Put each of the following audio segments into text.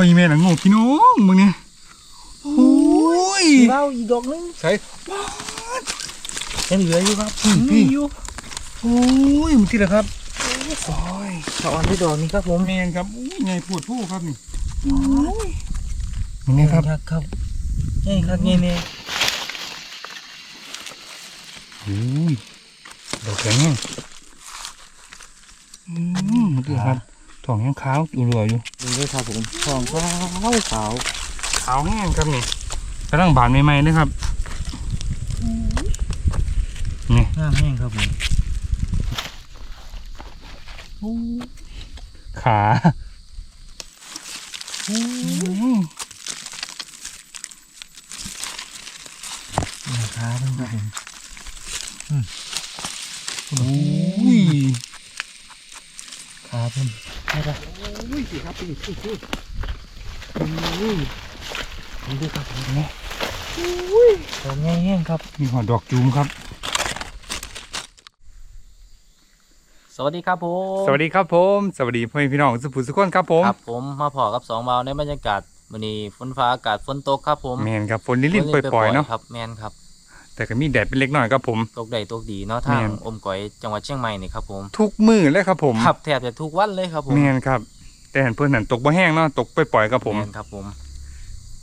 พ่ออีแม่หนังงพี่น้องมึงเนี่ยโอ้ยมีเบ้าอีกดอกนึงใส่ยังเหลืออยู่ครับอืมพี่มีอยู่โอ้ยมึงที่ละครับโอ้ยสะออนด้วยดอกนี้ครับผมแมนครับอุ้ยไงปวดผู้ครับนี่โอ้ยมึงเนี่ยครับครับนี่ครับนี่นี่โอ้ยดอกแข็งแห้งอืมมึงที่ละครับ ท้องยังขาวอยู่รัวอยู่ดูด้วยครับผมทองขาวขาวขาวแห้งครับนี่กำลังบานใหม่ๆเลยครับนี่งามแห้งครับผมขาอืม นะครับครับผม โอ้ย ขาเพิ่นได้ปะ โนี่ดูด้วยครับนี่ดอกแห้งครับมีหอดอกจูมครับ สวัสดีครับผมสวัสดีครับผม สวัสดีพ่อแม่พี่น้องสุภุสุขคนครับผมครับผมมาพอกับสองเบาในบรรยากาศวันนี้ฝนฟ้าอากาศฝนตกครับผมแมนครับฝนลิ่นๆปล่อยๆเนาะครับแมนครับ แต่ก็มีแดดเป็นเล็กน้อยครับผม ตกใดตกดีเนาะทางอมก๋อยจังหวัดเชียงใหม่นี่ครับผม ทุกมือเลยครับผม ครับแทบจะทุกวันเลยครับผมแมนครับ แต่เห็นเพื่อนหันตกบ่แห้งเนาะตกปล่อยๆครับผมแมนครับผม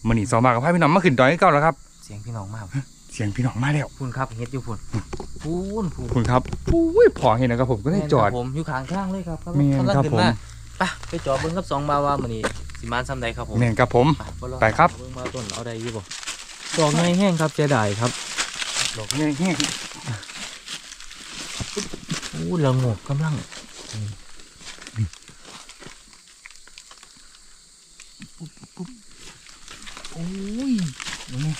มันนี่สองบาทกับพาพี่น้องมาขึ้นดอยให้เก่าแล้วครับ เสียงพี่น้องมากเสียงพี่น้องมาแล้วพูนครับเฮ็ดอยู่พูนพูนพูนคุณครับอุ้ยพอเห็นนะครับผมก็ได้จอด แม่นครับผมอยู่ข้างข้างๆเลยครับแม่นกำลังครับขึ้นผมมาไปไปจอดเบิ้งกับสองบาวามื้อนี้สิมานซ้ำใดครับผมแมนครับผมบ่อไปครับ เบิ้งมาต้นเอาได้อยู่บ่ดอกไม้แห้งครับเสียดายครับดอกแห้งอู้ละงกกำลัง โอ้ยนี่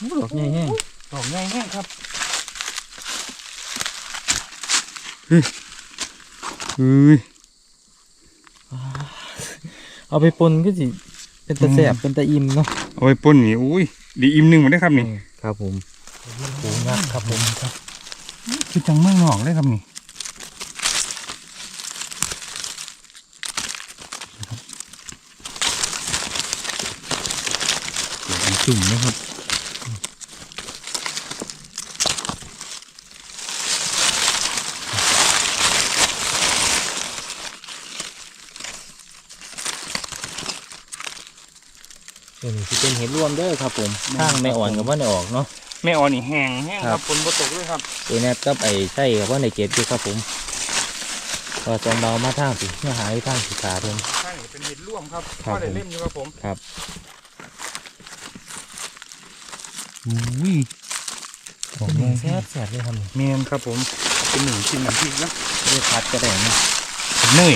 อู้ดอกใหญ่แห้งดอกแห้งๆครับเฮ้ยเอาไปปนก็สิเป็นตะแสบเป็นตะอิ่มเนาะเอาไปป่นนี่อุ้ยดีอิ่มหนึ่งหมดได้ครับนี่ครับผมปูงักครับผมครับคือจังเมืองนอกเลยครับนี่เดี๋ยว จุ่มนะครับตัวนี้สิเป็นเห็ดรวมเด้อครับผมข้างไม่อ่อนกับว่าในออกเนาะแม่อ่อนนี่แห้งแห้งคครัรับบฝนบ่ตกด้วยครับตัวแนบกับไอ้ไส้กับว่าในเก็บอยู่ครับผมพอจองเบามาทางสิเมื่อหายทางสิขาเพิ่นใช่เป็นเห็ดร่วมครับครับก็ได้เล่มอยู่ครับผมครับ อุ้ยผมยังแซ่บแซ่บเลยครับนี่เมนครับผม เป็นหนึ่งชิ้นน้ำพริกนะเรียกพัดก็ได้นะเนย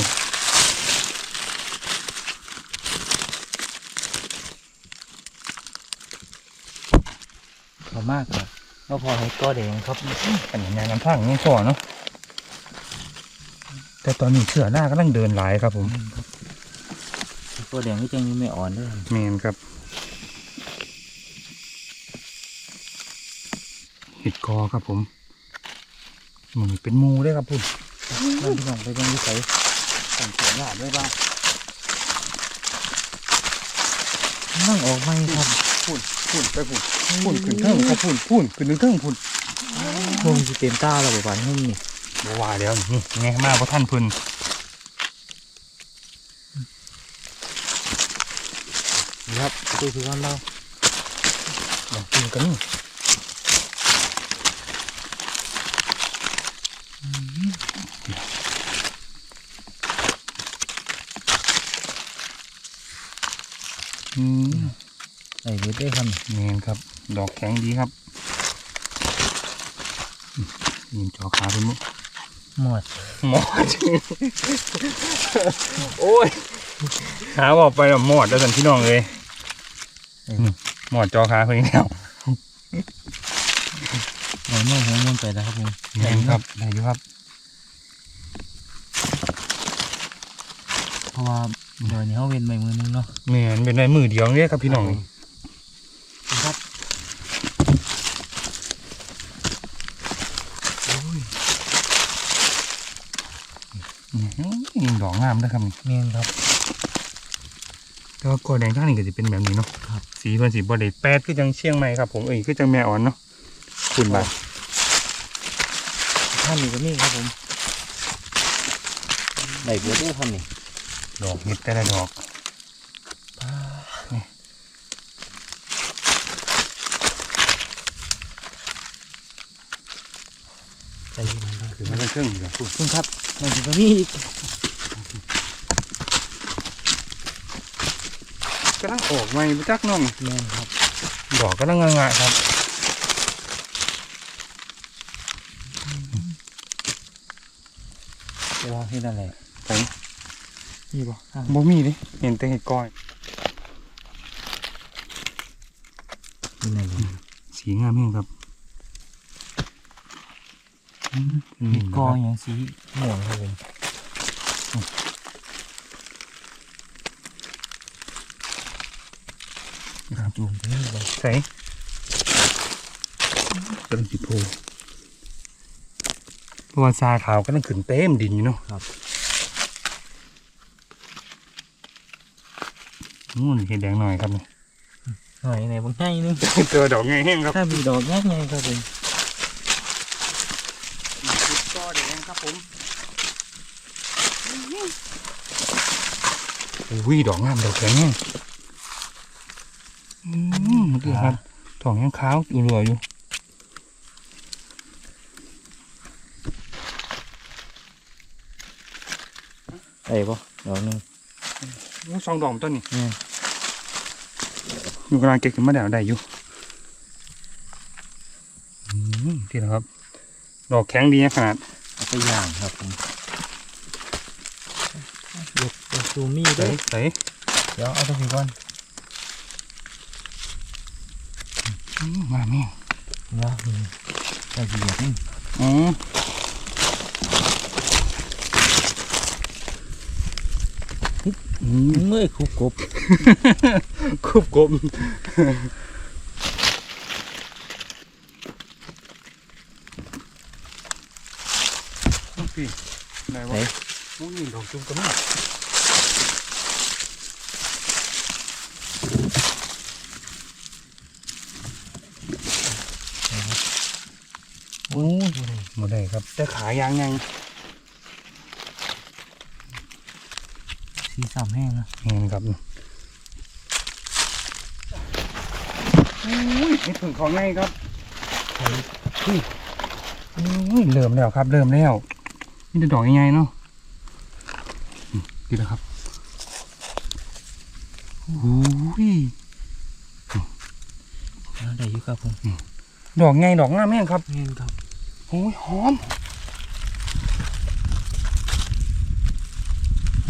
เขามากครับก็พอให้ก็แดงครับอันนี้งานน้ำพังนี่พอเนาะแต่ตอนนี้เสือหน้ากำลังเดินหลายครับผมก็แดงที่จังยังไม่อ่อนเด้วยเมนครับเห็ด กอครับผมเหมือนเป็นหมูด้วยครับพุ่นนั่นพี่น้องไปเป็นวิสัยสั่งเสือหน้าด้วยบ้างนั่งออกไหมครับพุ่นพุ่นไปพุ่นพุ่นขึ้นเทิงครับพุ่นพุ่นขึ้นถึงเทิงพุ่นคงจะเต็มตาแล้วบ่ปานหุ่มนี่บ่ว่าแล้วนี่ไงมาเพราะท่านเพุ่นครับดูคือกันเราลองกินกันนี่อืม ไอ้เฮ็ดได้ครับเมนครับ ดอกแข็งดีครับอืมยิงจอขาเป็นมุกหมดหมอดโอ้ย หาบอกไปแล้วหมอดแล้วสันพี่น้องเลยอืมหมอดจอขาเพิ่งแล้วหมดเมื่อหัวมันไปแล้วครับผมเมนครับได้อยู่ครับ เพราะว่าเดี๋ยวนี้เขาเว้นไปมือนึงเนาะเมนเป็นในมือเดียวเนี่ยครับพี่น้อง ครับ อืมดอก งามนะครับนี่เมียนครับแต่ว่ากอแดงข้างนี้ก็จะเป็นแบบนี้เนาะครับสีเพิ่นสีบอดแปดคือจังเชียงใหม่ครับผมเอ้ยคือจังแม่อ่อนเนาะคุณบาทท่านนี้ก็มีครับผมได้เบิดเด้วยท่านนี่ดอกเห็ดแต่ละดอกใจเย็นๆคือมันเป็นเครื่องอยู่พูดคุณครับมันก็มีอีก กำลังออกใหม่ไปจักน้องแม่นครับ ดอกกำลังงะๆครับเดี๋ยวให้นั่นแหละใส่นี่บ่อะบ่มีดิเห็นแต่เห็ดก้อยนี่นั่นเลยสีงามแห้งครับอืมเป็นมีเห็นกอบ่ครับอย่างสีม่วงครับผม จูมไปนี่บ่ใส่กำลังสิโพเพราะว่าซาขาวกำลังขึ้นเต็มดินอยู่เนาะครับนู่นเห็ดแดงหน่อยครับนี่หน่อยไหนบางง่ายนึงเจอดอกไงแห้งครับถ้ามีดอกง่ายไงครับผมก็แดงครับผมอุ้ยดอกงามดอกแข็งแห้งอื มเมื่อกี้ครับทองยังขาวอยู่รัวอยู่ได้ปะดอกหนึงสองดอกต้นนี่แม่นอยู่กำลังเก็บขึ้นมาแล้วได้อยู่อืมที่นะครับ ดอกแข็งดีนะขนาดเอาไปย่างครับผมยกยกซูมี่ใส่ด้วยใส่เดี๋ยวเอาตรงนี้ก่อน อืมมาแม่งเนาะนี่ใส่เหยียบนี่อ๋ออืมเมื่อยคุบกบคุบกลมพี่ไหนไหนวะโอ้ยดอกจุ่มกระมาก โอ้ ยหมดเลยครับแต่ขายางยังสีสามแห้งนะเห็นครับอุ้ยนี่ถึงของไงครับอุ้ยอุ้ยเริ่มแล้วครับ เริ่มแล้วนี่จะดอกยังไงเนาะอืมดีแล้วครับอุ้ยแล้วได้อยู่ครับผมดอกไงดอกงามแม่งครับเงินครับ โอ้ยหอม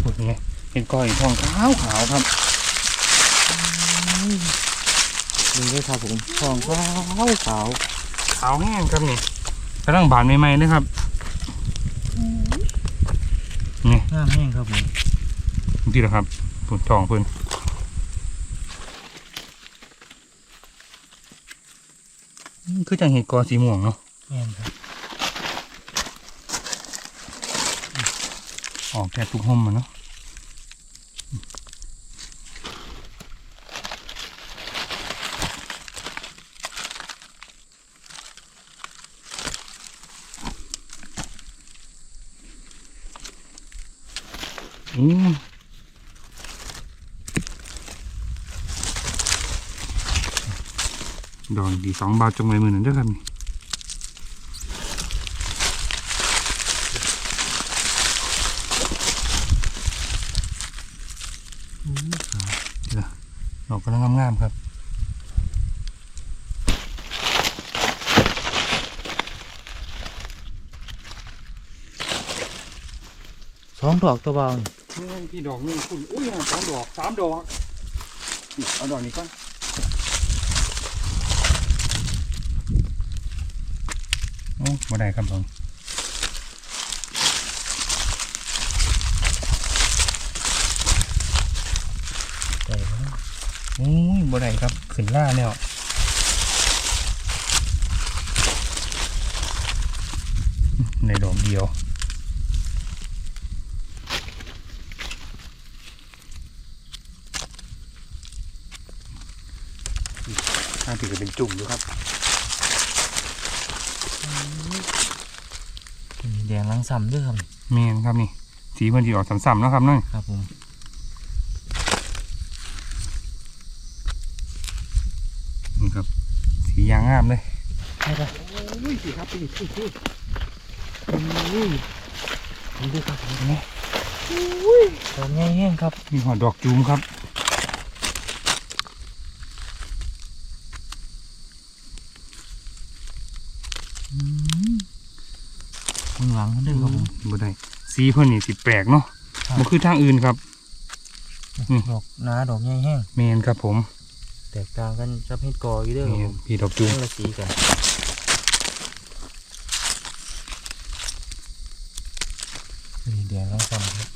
ปวดไงเห็นก้อยทองขาวขาวครับดูด้วยครับผมทองขาวขาวขาวแห้งครับนี่กำลังบานใหม่ๆนะครับนี่งามแห้งครับผมดีแล้วครับปุ่นทองเพิ่นอืมคือจังเห็ดกอสีม่วงเนาะ เงินครับ ออก แค่ทุกห่มมันเนาะอืมดอกดีสองบาทจงไว้มือนั้นเด้วยครับนี่ อืมขาว นี่ล่ะดอกกำลังงามๆครับสองดอกตัวเบานี่นี่พี่ดอกนี่คุณอุ้ยสองดอกสามดอกนี่เอาดอกนี้ก่อนโอ้บ่ได้ครับผมได้ปะโอ้ย บ่ไหนครับขึ้นล่าแนวในดอกเดียวข้างที่จะเป็นจุ่มดูครับแดงลังซ้ำด้วยครับเมนครับนี่ สีมันจะออกซ้ำๆนะครับนั่นครับผม อ้ยสีครับสีสีสีนี่ด้วยครับผมนี่ดอกใหญ่แห้งครับมีหอดอกจูมครับข้างหลังนั่นด้วยครับผมบ่ได้สีเพิ่นนี่สิแปลกเนาะครับบ่คือทางอื่นครับดอกหนาดอกใหญ่แห้งเมนครับผม แตกต่างกันจะเห็ดกออยู่เด้วยครับพี่ดอกจูมละสีกันแดงลังซ้ำครับ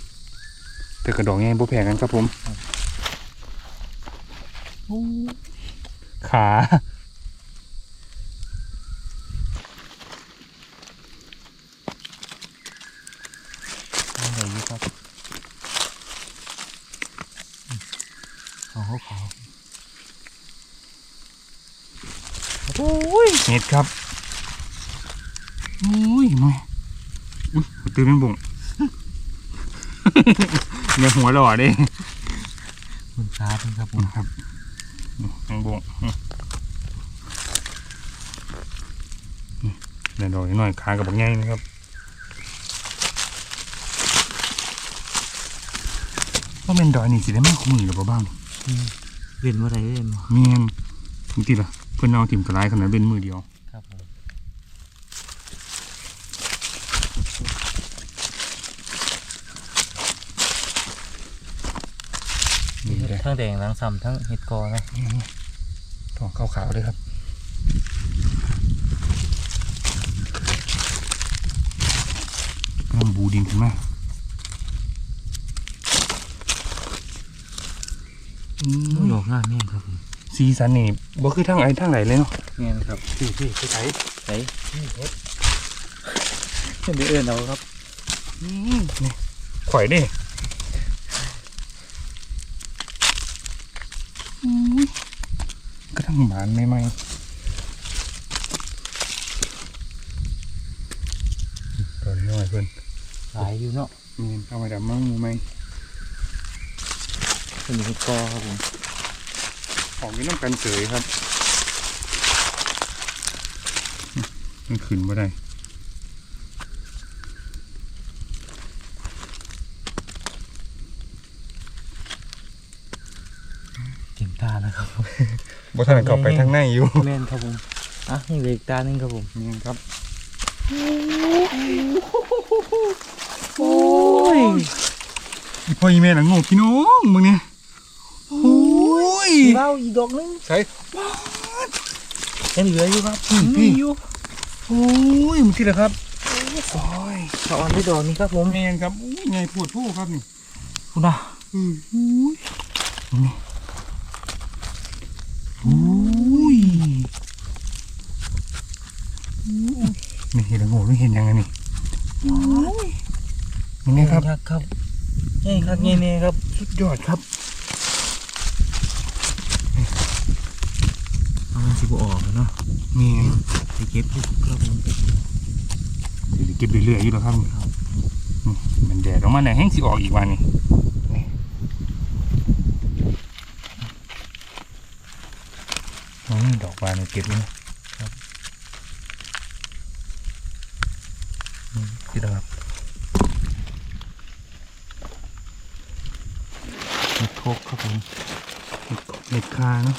แต่กระดอกใหญ่บ่แพ้กันครับผม ขานี่ไหนอยู่ครับขาวขาวโอ้ยเห็ดครับอุ้ยมาอุ้ยตื่นเป็นบุ่งอ ย่าหัวหล่อเด้คุณตาเป็นครับผมครับยังบุ่งเดี๋ยวดอกนิดหน่อยขากับบักใหญ่นะครับว่าเป็นดอกนี่สิได้มากขมือหรือเปล่าบ้างเวียนว่าไรเวียนบ่เมียนจริงๆล่ะเพื่อนเอาถิ่มกระไรขนาดเป็นมือเดียว ครับผม นี่เลย ทั้งแดงทั้งซ้ำทั้งเห็ดกอนะทองขาวๆเลยครับกำลังบูดินขึ้นมาอืมดอกงามแม่งครับผมสีสันนี่บ่คือทางไอ้ทางไหนเลยเนาะแม่นครับพี่พี่ไปไหนไหนเห็ดเดี๋ยวเอื้อนเอาครับนี่ข่อยดิอุ้ยกระทั่ง หมานไม่ไหมตอนนี้หน่อยเพื่อนหลายอยู่เนาะมีเอาไปดับมั่งมูไหมเป็นเห็ดกอครับผมของนี้ต้องกันเสยครับมันขึ้นมาได้ เต็มตาแล้วครับผม บ่ทันเข้าไปทางในอยู่แม่นครับผมอะนี่เหลยตาหนึงครับผมนี่ครับโอ้ยอีพ่ออีแม่หนังงงพี่น้องมึงเนี่ยโอ้ยเบ้าอีกดอกหนึงใช่ยังเหลืออยู่ครับอืมพี่มีอยู่โอ้ยมึงที่ละครับโอ้ยขออันด้วยดอกนี้ครับผมแมนครับอุ้ยไงปวดผู้ครับนี่คุณนะอืมอุ้ยนี่อุ้ย นี่เห็นแล้วโง่หรือเห็นยังไงนี่มึงเนี่ยครับครับครับนี่ครับนี่นี่ครับสุดยอดครับเอามันสิบออกแล้วเนาะแมนไปเก็บดูครับผมเดี๋ยวเก็บเรื่อยๆอยู่แล้วครับนี่มันแดดออกมาไหนแห้งสิออกอีกวันนี่นี่โอ้ยดอกบานเนี่ยเก็บเลย นะครับนี่สิครับเห็ดโคกครับผมเห็ดคาเนาะ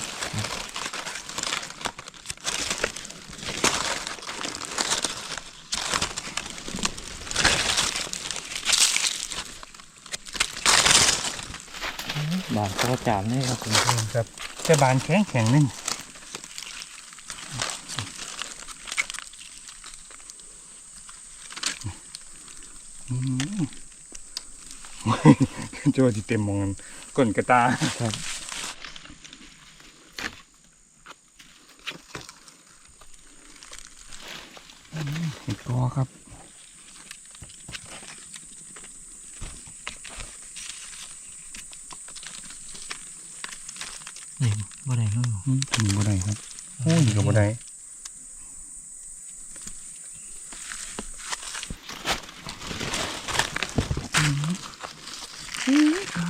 บานกระจานนี่ครับผมครับแต่บานแข็งแข็งนึงอืม โจ้ที่เต็มมองกันก้นกระตาครับเห็ดกอครับนี่บ่ได้เนาะอืมถึงบ่ได้ครับโอ้ยก็บ่ได้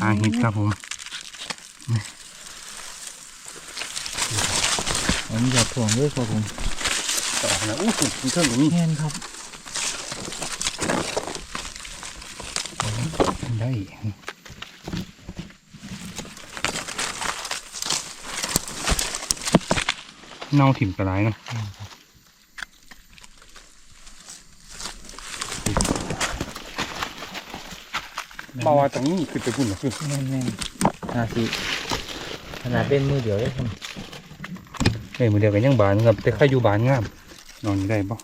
หา เห็ดครับผมอันนี้จะถ่วงด้วยครับผมต่อนะอู้หูมีเครื่องตรงนี้แม่นครับได้เน่าถิ่มกระไรเนาะ มาว่าตรงนี้คือไปพุ่นนะคือแม่นแม่นนาทีขนาดเป็นมือเดียวเลยครับเอ้ยมือเดียวกันยังบานครับแต่ใครอยู่บานงาม นอนอยู่ได้ปะ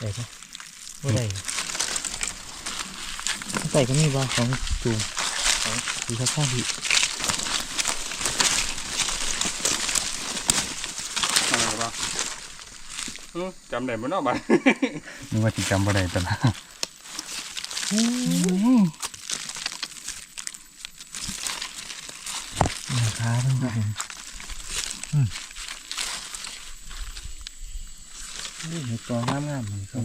ได้ปะบ่ได้ใส่ก็มีบ้างของจูงของดีครับข้างที่ อะไรปะจำได้บ่เนาะบ้านนึกว่าสิจำบ่ได้แต่ละราคาเพิ่งครับผมอืมนี่ในตัวงามๆเลยครับ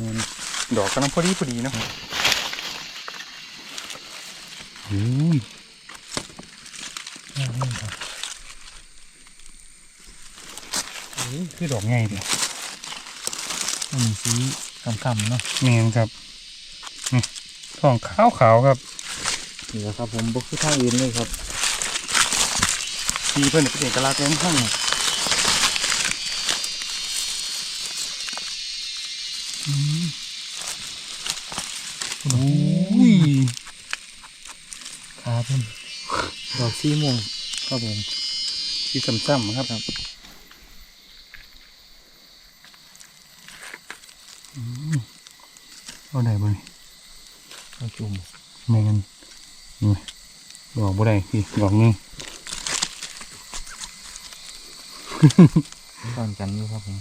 ดอกกำลังพอดีพอดีเนาะอุ้ยงามๆครับอุ้ยคือดอกง่ายเดียว มันมีสีคำๆเนาะแมนครับนี่ทองขาวขาวๆครับนี่แหละครับ ผมบุกคือทางอื่นเลยครับทีเพื่อนเป็นเอกลักษณ์เลยข้างโอ้ยครับผมดอกสีม่วงครับผมที่ซ้ำๆครับอืม เอาได้บ่นี่เอาจุ่มแมนนี่ดอกบ่ได้พี่ดอกหนึงตอนกันอยู่ครับผม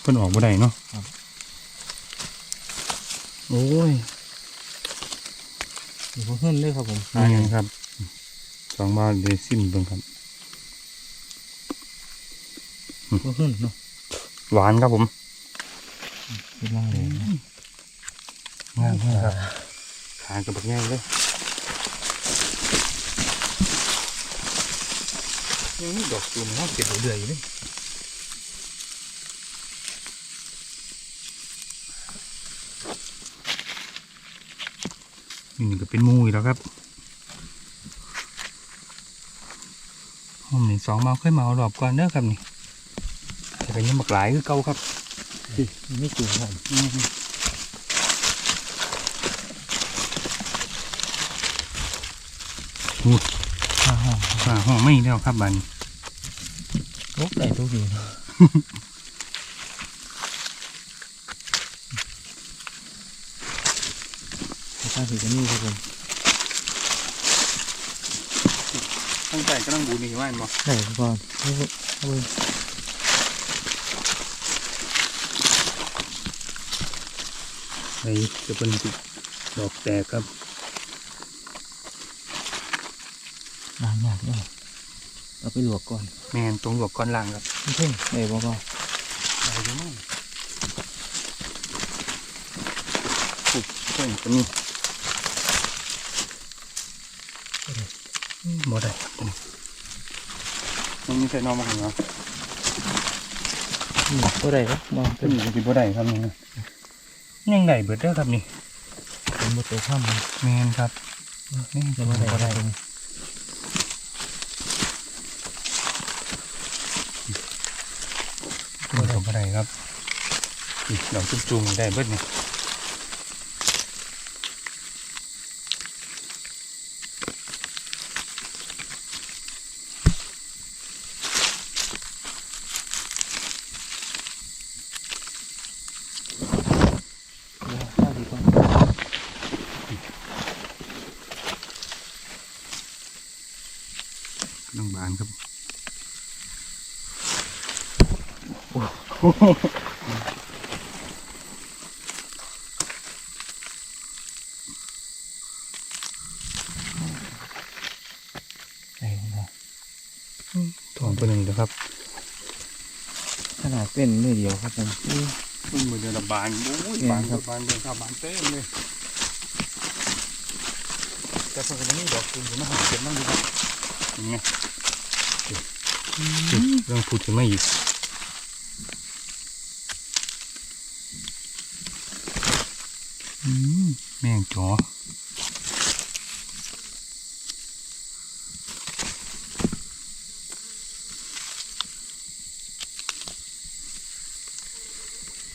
เพิ่นออกบ่ได้เนาะครับโอ้ยอยู่พวกขึ้นเลยครับผมนี่ไงครับสองบาทเดซิมเบิ่งครับพวกขึ้นเนาะหวานครับผม เป็นร่างเลยนะงามครับขายกับบักง่ายเลยยังมีดอกตูมเนาะเก็บเดือยอยู่เลยนี่ก็เป็นหมูอีกแล้วครับผมนี่สองเมาค่อยเมารอบก่อนเด้อครับนี่จะเป็นยังบักหลายคือเก่าครับมัน ไม่จุ่มครับอืมอู้ห้าห้องฝ่าห้องไม่แล้วครับบัดนลกได้ทุกทีเนาะข้างที่จะมีครับผมตั้งใจก็ต้องบูนี่ว่าเห็นบ่ได้ครับก่ อนเอาไปเอาไปไอ้จะเป็นสิดอกแตกครับล้างยากเลยเอาไปลวกก่อน แมนตรงหลวกก้อนล่างครับเพ่งได้บ่ก็อะไรอยู่มั่งปุ๊บเพิ่งจะมีบ่ได้ครับตัวนี้มันมีใส่นอมาให้เหรอนี่ก็ได้ครับมองตัเป็วนนี้ก็สิบ่ได้ครับนี่ ยังได้เบิดเด้อครับนี่เป็นบทตัวข้ามมันแมนครับนี่จะจะมาบ่ได้ได้ก็ได้บ่ได้บ่ได้ครับอีกดอกจุ่มๆได้เบิดนี่น้องบานครับ ได้ครับตัวหนึ่งเดี๋ยวครับ ขนาดเป็นมือเดียวครับผมอุ้ยมันเหมือนเดือนละบานโอ้ยเนี่ยบานครับบานเดือนข้าวบานเต็มเลยแต่เพิ่งจะนี่ดอกคุณจะมาหาเก็บนั่งดูครับยังไงเรื่องพูดถึงไม่อีกอืม แม่งจ๋อ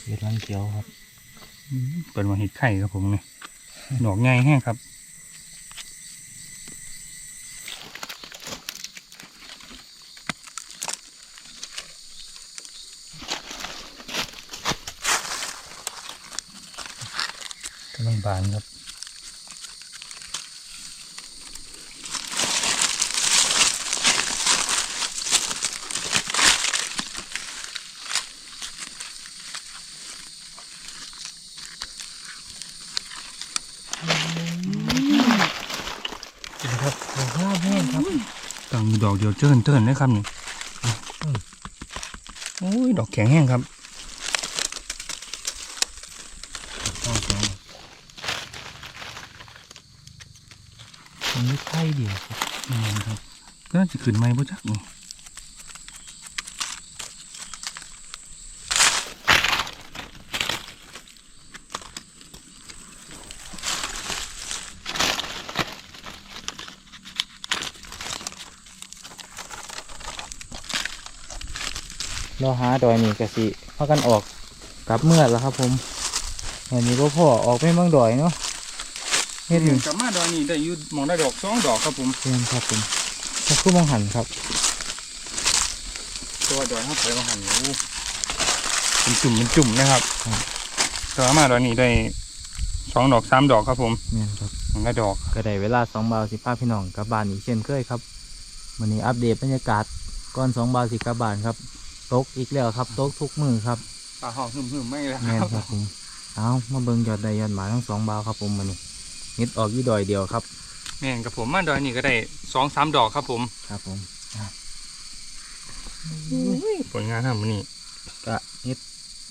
เห็ดรังเขียวครับอืมเปิดมาเห็ดไข่ครับผมเนี่ยดอกใหญ่แห้งครับ กำลังบานครับครับดอกงามแห้งครับตั้งอยู่ดอกเดียวเจิ้นเจิ้นเลยครับนี่โอ้ยดอกแข็งแห้งครับ มันไม่ใช่เดียวครับ นี่ครับก็น่าจะ ขึ้นไม้บ่จักนี่เราหาดอยนี่กะสิพากันออกกลับเมื่อแล้วครับ ผมวันนี้พ่อพ่อออกไปเมืองดอยเนาะเฮ็ดอยู่กลับมาดอยนี่ได้อยืดมองได้ดอกสองดอกครับผมเพื่อนครับผม ก็คือมองหันครับ ตัวดอยเข้าไปมาหันโอ้เป็นจุ่มเป็นจุ่มนะครับครับกลับมาดอยนี่ได้สองดอกสามดอกครับผมเนี่ยครับมองได้ดอกก็ได้เวลาสองบาวสิพาพี่น้องกลับบ้านอีกเช่นเคยครับวันนี้อัปเดตบรรยากาศก่อนสองบาวสิกลับบ้านครับตกอีกแล้วครับตกทุกมือครับปลาหอกหึมหึมๆไม่แล้วแม่นครับครับผมเอามาเบิ่งยอดใดยอดหมาทั้งสองบาวครับผมวันนี้นิดออกยี่ดอยเดียวครับ แม่นกับผมมาดอยนี่ก็ได้สองสามดอกครับผมครับผมผลงานทำมันนี่ก็นิด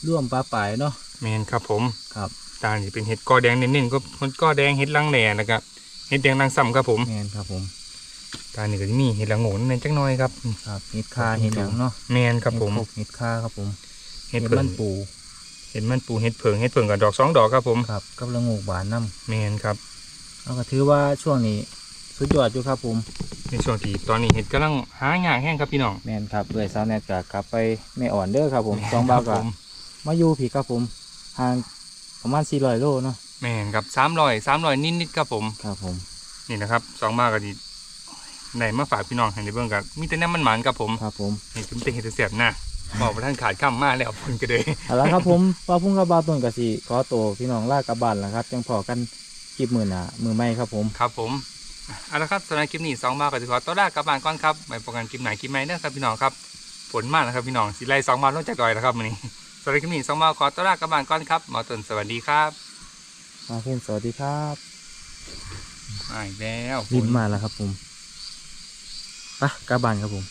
ร่วมปลาป่ายเนาะแม่นครับผมครับตานี่เป็นเห็ดกอแดงเน้นๆก็มันกอแดงเห็ดลังแหล่นะครับเห็ดแดงลังซ้ำครับผมแม่นครับผมตานี่ก็จะมีเห็ดละโงนเน้นจักหน่อยครับครับนิดคาเห็นอย่างเนาะแมนครับผมเห็ดโคกนิดคาครับผมเห็ดเห็ดเผิมังนปูเห็ดมันปูเห็ดเผิงเห็ดเผิงกับดอกสองดอกครับผมครับกับละงูกบานน้แมนครับำ เอาก็ถือว่าช่วงนี้สุดยอดอยู่ครับผมในช่วงที่ตอนนี้เห็ดกำลังหางานแห้งครับพี่น้อง แม่นครับเลยสาวแนทก็กลับไปแม่อ่อนเด้อครับผมสองบาวคก็รับผมมาอยู่ผีครับผมห่างประมาณ400โลเนาะแมนครับสามรอยสามรอยนิดๆครับผมครับผม นี่นะครับสองมากก็ดีไหนมาฝากพี่น้องให้ในเบื้องกันมีแต่น้ำมันหมันครับผมครับผมนี่ถึงเป็นเห็ดเสียบหน้าบอกว่าท่านขาดข้ามมาแล้วเพิ่นก็เลยเอาละครับผมปลาพุ่งกับบาวต้นกสิขอตัวพี่น้องลากกลับบ้านแล้วครับจังพอกัน คลิปมือหน้ามือไม่ครับผมครับผมเอาละครับสำหรับคลิปนี้สองมากก็จะขอตัวลากลับบ้านก่อนครับไว้พบกันคลิปไหนคลิปไหนนะครับพี่น้องครับฝนมากนะครับพี่น้องสิไลสองมาลงจากดอยแล้วครับมื้อนี้สำหรับคลิปนี้สองมาขอตัวลากลับบ้านก่อนครับหมอตุนสวัสดีครับมาเพื่อนสวัสดีครับมาอีกแล้วฝบินมาแล้วครับผมไปกลับบ้านครับผม